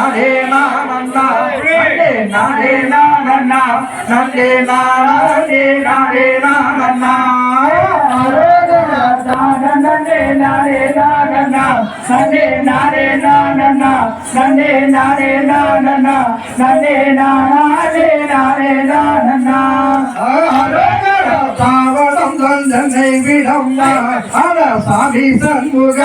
நானே நானண்ணா நன்னே நானே நானண்ணா நன்னே நானே நானே நானண்ணா நன்னே நானே நானண்ணா நன்னே நானே நானண்ணா நன்னே நானே நானண்ணா நன்னே நானே நானே நானண்ணா தாவடம் தந்தனை விடம் சாமி சண்முக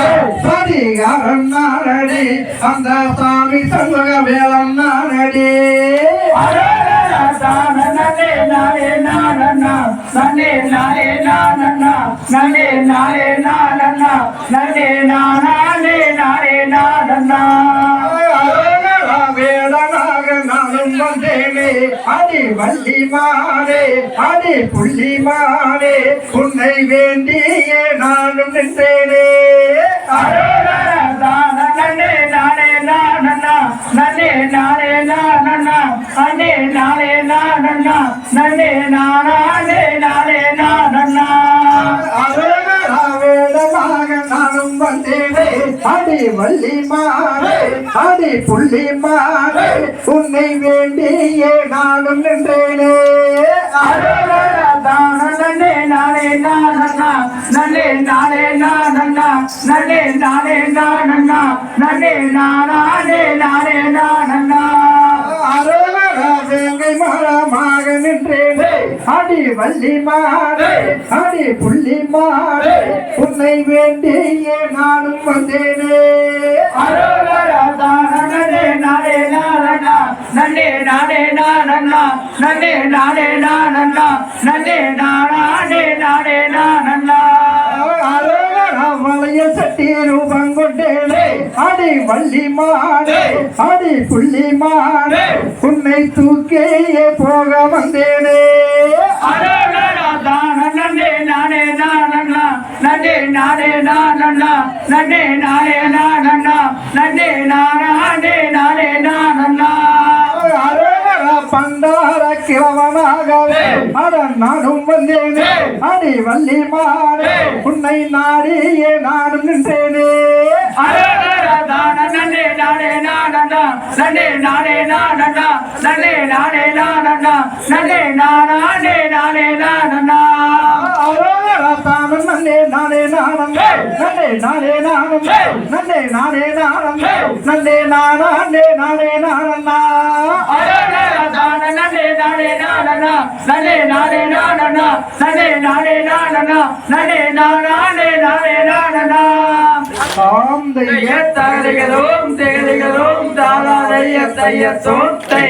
சதிகாரன் நானடி அந்த சாமி சண்முக வேளம் நானடி நன்னே நானே நானண்ணா. நன்னே நானே நானண்ணா. நன்னே நானே நானண்ணா. நன்னே நானே நானே நானண்ணா. வந்தேனே அடி வள்ளி மாறே அடி புள்ளி மாறே உன்னை வேண்டியே நானும் நின்றேனே நன்னே நானே நானண்ணா நன்னே நானே நானண்ணா அண்ணே நானே நானண்ணா நன்னே நானே நானே நானண்ணா நானும் அடி வள்ளி மாறே அடி புள்ளி மாறே உன்னை வேண்டியே நானும் நின்றேனே. நன்னே நானே நானண்ணா நன்னே நானே நானண்ணா நன்னே நானே நானண்ணா நன்னே நானே நானே நானே அடி வள்ளி மாறே அடி புள்ளி மாறே உன்னை வேண்டியே நானும் வந்தேனே. நன்னே நானே நானண்ணா நன்னே நானே நானண்ணா நன்னே நானே நானண்ணா நன்னே நானே நானே நானண்ணா. மலைய சட்டி ரூபம் கொண்டேனே. அடி வள்ளி மாடே அடி புள்ளி மாடே உன்னை தூக்கியே போக வந்தேனே. நன்னே நானே நானண்ணா நன்னே நானே நானே நானண்ணா. பண்டார கிழவனாகவே அட நானும் வந்தேனே அடி வள்ளி மாடே உன்னை நாடியே நானும் நின்றேனே. நன்னே நானே நானண்ணா நன்னே நானே நானண்ணா நன்னே நானே நானண்ணா நன்னே நானே நானே தானம் நன்னே நானே நானம் நன்னே நானே நானம் நன்னே நானே நானம் நன்னே நானே நானே நானண்ணா நன்னே நானே நானண்ணா நன்னே நானே நானண்ணா நன்னே நானே நானண்ணா நன்னே நானே நானே நானண்ணா ஆம் தைய தையத்தகதிகளும் திகதிகளும் தாளா தைய தையத்தோம் தை